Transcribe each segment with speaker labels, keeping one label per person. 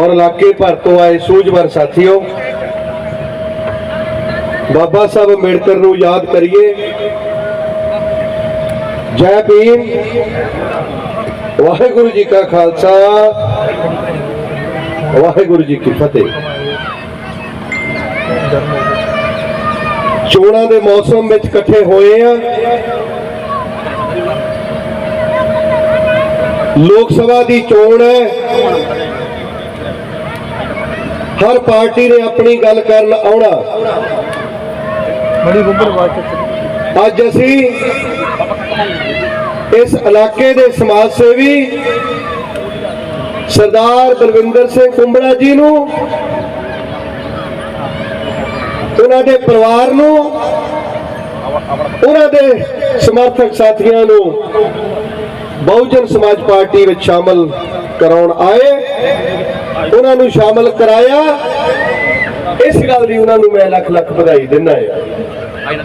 Speaker 1: ਔਰ ਇਲਾਕੇ ਭਰ ਤੋਂ ਆਏ ਸੂਝਵਾਨ ਸਾਥੀਓ, ਬਾਬਾ ਸਾਹਿਬ ਅੰਬੇਡਕਰ ਨੂੰ ਯਾਦ ਕਰੀਏ। ਜੈ ਭੀਮ। ਵਾਹਿਗੁਰੂ ਜੀ ਕਾ ਖਾਲਸਾ। ਵਾਹਿਗੁਰੂ ਜੀ ਕੀ ਫਤਿਹ। ਚੋਣਾਂ ਦੇ ਮੌਸਮ ਵਿੱਚ ਇਕੱਠੇ ਹੋਏ ਆ। ਲੋਕ ਸਭਾ ਦੀ ਚੋਣ ਹੈ। ਹਰ ਪਾਰਟੀ ਨੇ ਆਪਣੀ ਗੱਲ ਕਰਨ ਆਉਣਾ।
Speaker 2: ਬੜੀ ਗੁੰਬਰ ਬਾਤ
Speaker 1: ਅੱਜ ਅਸੀਂ ਇਸ ਇਲਾਕੇ ਦੇ ਸਮਾਜ ਸੇਵੀ ਸਰਦਾਰ ਬਲਵਿੰਦਰ ਸਿੰਘ ਕੁੰਬੜਾ ਜੀ ਨੂੰ ਉਹਨਾਂ ਦੇ ਪਰਿਵਾਰ ਨੂੰ ਉਹਨਾਂ ਦੇ ਸਮਰਥਕ ਸਾਥੀਆਂ ਨੂੰ ਬਹੁਜਨ ਸਮਾਜ ਪਾਰਟੀ ਵਿੱਚ ਸ਼ਾਮਲ ਕਰਾਉਣ ਆਏ। ਉਹਨਾਂ ਨੂੰ ਸ਼ਾਮਲ ਕਰਾਇਆ। ਇਸ ਗੱਲ ਦੀ ਉਹਨਾਂ ਨੂੰ ਮੈਂ ਲੱਖ ਲੱਖ ਵਧਾਈ ਦਿੰਦਾ ਹਾਂ।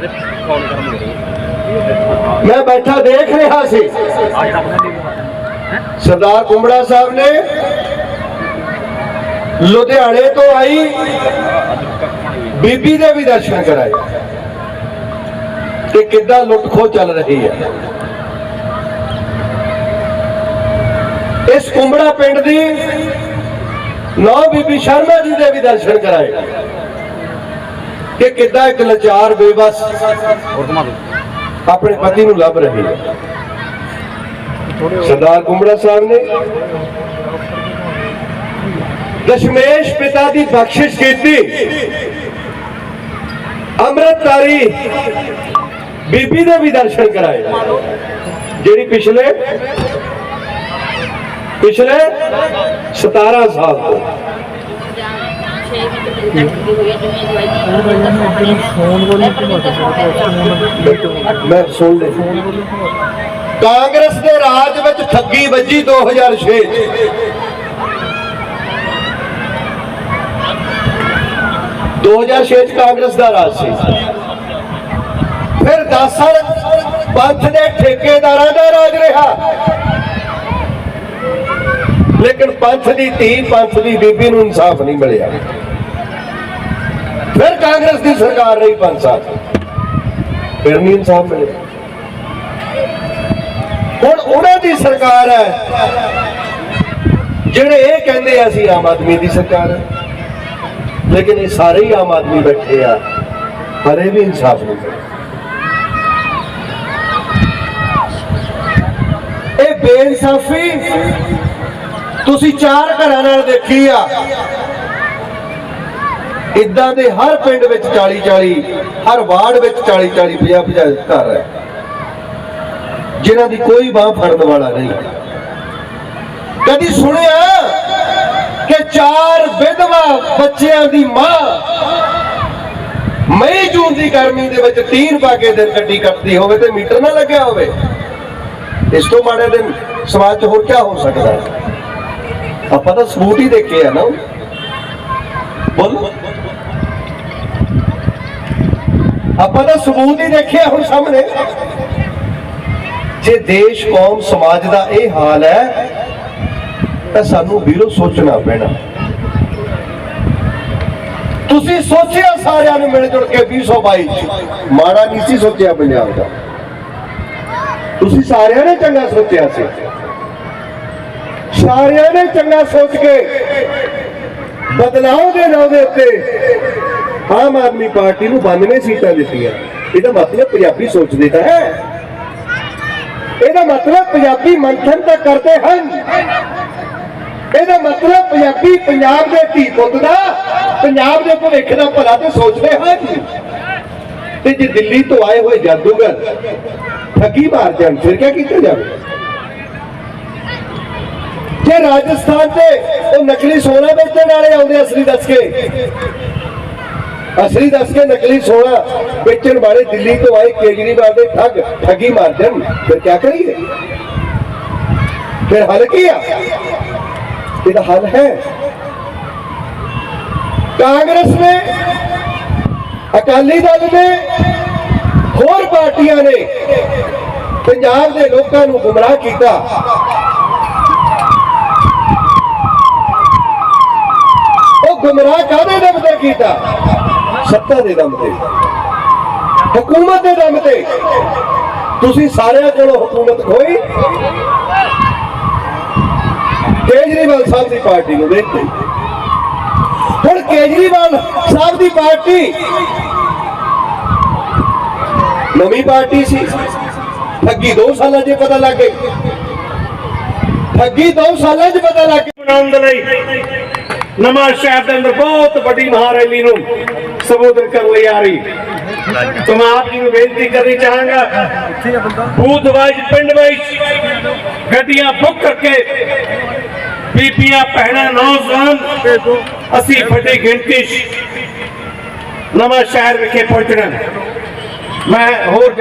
Speaker 1: ਮੈਂ ਬੈਠਾ ਦੇਖ ਰਿਹਾ ਸੀ। ਸਰਦਾਰ ਕੁੰਬੜਾ ਸਾਹਿਬ ਨੇ ਲੁਧਿਆਣੇ ਤੋਂ ਆਈ। ਬੀਬੀ ਦੇ ਵੀ ਦਰਸ਼ਨ ਕਰਾਏ। ਕਿ ਕਿੱਦਾਂ ਲੁੱਟ ਖੋ ਚੱਲ ਰਹੀ ਹੈ। ਇਸ ਕੁੰਬੜਾ ਪਿੰਡ ਦੀ ਨੌ ਬੀਬੀ ਸ਼ਰਮਾ ਜੀ ਦੇ ਵੀ ਦਰਸ਼ਨ ਕਰਾਏ। ਕਿ ਕਿੱਦਾਂ ਇੱਕ ਲਾਚਾਰ ਬੇਬਸ ਆਪਣੇ ਪਤੀ ਨੂੰ ਲੱਭ ਰਹੀ ਹੈ। ਸਰਦਾਰ ਕੁੰਬੜਾ ਸਾਹਿਬ ਨੇ ਦਸ਼ਮੇਸ਼ ਪਿਤਾ ਦੀ ਬਖਸ਼ਿਸ਼ ਕੀਤੀ। ਅੰਮ੍ਰਿਤਧਾਰੀ ਬੀਬੀ ਦੇ ਵੀ ਦਰਸ਼ਨ ਕਰਾਏ। ਜਿਹੜੀ ਪਿਛਲੇ ਪਿਛਲੇ 17 ਸਾਲ ਤੋਂ। ਮੈਂ ਸੁਣ ਲੈ ਕਾਂਗਰਸ ਦੇ ਰਾਜ ਵਿੱਚ ਠੱਗੀ ਵੱਜੀ 2006 ਚ 2006 ਚ ਕਾਂਗਰਸ ਦਾ ਰਾਜ ਸੀ। ਫਿਰ 10 ਸਾਲ ਪੰਥ ਦੇ ਠੇਕੇਦਾਰਾਂ ਦਾ ਰਾਜ ਰਿਹਾ। ਲੇਕਿਨ ਪੰਥ ਦੀ ਧੀ, ਪੰਥ ਦੀ ਬੀਬੀ ਨੂੰ ਇਨਸਾਫ ਨਹੀਂ ਮਿਲਿਆ। ਫਿਰ ਕਾਂਗਰਸ ਦੀ ਸਰਕਾਰ ਰਹੀ ਪੰਜ ਸਾਲ। ਫਿਰ ਨਹੀਂ ਇਨਸਾਫ ਮਿਲਿਆ। ਹੁਣ ਉਹਨਾਂ ਦੀ ਸਰਕਾਰ ਹੈ, ਜਿਹੜੇ ਇਹ ਕਹਿੰਦੇ ਆ, ਅਸੀਂ ਆਮ ਆਦਮੀ ਦੀ ਸਰਕਾਰ ਹੈ। ਲੇਕਿਨ ਇਹ ਸਾਰੇ ਹੀ ਆਮ ਆਦਮੀ ਬੈਠੇ ਆ, ਪਰ ਇਹ ਵੀ ਇਨਸਾਫ ਨਹੀਂ ਮਿਲਿਆ। ਇਹ ਬੇਇਨਸਾਫੀ ਤੁਸੀਂ ਚਾਰ ਘਰਾਂ ਨਾਲ ਦੇਖੀ ਆ। ਇਦਾਂ ਦੇ ਹਰ ਪਿੰਡ ਵਿੱਚ 40 40 ਹਰ ਵਾਰਡ ਵਿੱਚ 40 40 50 50 ਘਰ ਹੈ ਜਿਨ੍ਹਾਂ ਦੀ ਕੋਈ ਬਾਹ ਫੜਨ ਵਾਲਾ ਨਹੀਂ। ਕਦੀ ਸੁਣਿਆ ਕਿ ਚਾਰ ਵਿਧਵਾ ਬੱਚਿਆਂ ਦੀ ਮਾਂ ਮਈ ਜੂਨ ਦੀ ਗਰਮੀ ਦੇ ਵਿੱਚ ਤੀਨ ਪਾ ਕੇ ਦਿਨ ਗੱਡੀ ਕੱਟਦੀ ਹੋਵੇ ਤੇ ਮੀਟਰ ਨਾ ਲੱਗਿਆ ਹੋਵੇ? ਇਸ ਤੋਂ ਮਾੜੇ ਦਿਨ ਸਮਾਜ 'ਚ ਹੋਰ ਕੀ ਹੋ ਸਕਦਾ ਹੈ? ਆਪਾਂ ਤਾਂ ਸਬੂਤ ਹੀ ਦੇਖੇ ਆ ਨਾ। ਬੋਲੋ। ਆਪਾਂ ਤਾਂ ਸਬੂਤ ਹੀ ਦੇਖਿਆ ਹੁਣ ਸਾਹਮਣੇ। ਜੇ ਦੇਸ਼, ਕੌਮ, ਸਮਾਜ ਦਾ ਇਹ ਹਾਲ ਹੈ, ਤਾਂ ਸਾਨੂੰ ਵੀਰੋ ਸੋਚਣਾ ਪੈਣਾ। ਤੁਸੀਂ ਸੋਚਿਆ ਸਾਰਿਆਂ ਨੂੰ ਮਿਲ ਜੁਲ ਕੇ 2022 ਚ। ਮਾੜਾ ਨਹੀਂ ਸੀ ਸੋਚਿਆ ਪੰਜਾਬ ਦਾ। ਤੁਸੀਂ ਸਾਰਿਆਂ ਨੇ ਚੰਗਾ ਸੋਚਿਆ ਸੀ। ਸਾਰਿਆਂ ਨੇ ਚੰਗਾ ਸੋਚ ਕੇ ਬਦਲਾਅ ਦੇ ਨਾਂ ਦੇ ਉੱਤੇ ਆਮ ਆਦਮੀ ਪਾਰਟੀ ਨੂੰ 92 ਸੀਟਾਂ ਦਿੱਤੀਆਂ। ਇਹਦਾ ਮਤਲਬ ਪੰਜਾਬੀ ਸੋਚਦੇ ਤਾਂ ਹੈ। ਇਹਦਾ ਮਤਲਬ ਪੰਜਾਬੀ ਮੰਥਨ ਤਾਂ ਕਰਦੇ ਹਨ। ਇਹਦਾ ਮਤਲਬ ਪੰਜਾਬੀ ਪੰਜਾਬ ਦੇ ਧੀ ਪੁੱਤ ਦਾ, ਪੰਜਾਬ ਦੇ ਭਵਿੱਖ ਦਾ ਭਲਾ ਤੇ ਸੋਚਦੇ ਹਨ। ਤੇ ਜੇ ਦਿੱਲੀ ਤੋਂ ਆਏ ਹੋਏ ਜਾਦੂਗਰ ਠੱਗੀ ਮਾਰ ਜਾਣ, ਫਿਰ ਕੀ ਕੀਤਾ ਜਾਵੇ? ਜੇ ਰਾਜਸਥਾਨ ਤੇ ਉਹ ਨਕਲੀ ਸੋਨਾ ਵੇਚਣ ਵਾਲੇ ਆਉਂਦੇ ਅਸਲੀ ਦੱਸ ਕੇ। ਅਸਲੀ ਦੱਸ ਕੇ ਨਕਲੀ ਸੋਨਾ ਵੇਚਣ ਵਾਲੇ ਦਿੱਲੀ ਤੋਂ ਆਏ ਕੇਜਰੀਵਾਲ ਦੇ ਠੱਗ, ਠੱਗੀ ਮਾਰ ਦੇਣ। ਫਿਰ ਕੀ ਕਰੀਏ? ਫਿਰ ਹੱਲ ਕੀ ਆ? ਇਹਦਾ ਹੱਲ ਹੈ। ਕਾਂਗਰਸ ਨੇ, ਅਕਾਲੀ ਦਲ ਨੇ, ਹੋਰ ਪਾਰਟੀਆਂ ਨੇ, ਪੰਜਾਬ ਦੇ ਲੋਕਾਂ ਨੂੰ ਗੁੰਮਰਾਹ ਕੀਤਾ। ਗੁੰਮਰਾਹ ਕਾਹਦੇ ਦਮ ਤੇ ਕੀਤਾ? ਸੱਤਾ ਦੇ ਦਮ ਤੇ। ਹਕੂਮਤ ਦੇ ਦਮ ਤੇ। ਤੁਸੀਂ ਸਾਰਿਆਂ ਕੋਲੋਂ ਹਕੂਮਤ ਖੋਈ ਕੇਜਰੀਵਾਲ ਸਾਹਿਬ ਦੀ ਪਾਰਟੀ ਨੂੰ ਵੇਖਦੇ ਹੁਣ ਕੇਜਰੀਵਾਲ ਸਾਹਿਬ ਦੀ ਪਾਰਟੀ ਨਵੀਂ ਪਾਰਟੀ ਸੀ। ਠੱਗੀ 2 ਸਾਲਾਂ 'ਚ ਪਤਾ ਲੱਗ ਗਈ। ਠੱਗੀ 2 ਸਾਲਾਂ 'ਚ ਪਤਾ ਲੱਗ ਗਈ।
Speaker 3: ਬਣਾਉਣ ਦੇ ਲਈ ਨਵਾਂ ਸ਼ਹਿਰ ਦੇ ਅੰਦਰ ਬਹੁਤ ਵੱਡੀ ਮਹਾਰੈਲੀ ਨੂੰ ਸੰਬੋਧਨ ਕਰਨ ਲਈ ਆ ਰਹੀ। ਆਪ ਜੀ ਨੂੰ ਬੇਨਤੀ ਕਰਨੀ ਚਾਹਾਂਗਾ। ਬੂਥ ਵਾਈਜ਼ ਪਿੰਡ ਵਾਈਜ਼ ਗੱਡੀਆਂ ਬੁੱਕ ਕਰਕੇ ਬੀਬੀਆਂ ਭੈਣਾਂ ਨੌਜਵਾਨ ਅਸੀਂ ਵੱਡੀ ਗਿਣਤੀ ਨਵਾਂ ਸ਼ਹਿਰ ਵਿਖੇ ਪਹੁੰਚਣਾ। ਮੈਂ ਹੋਰ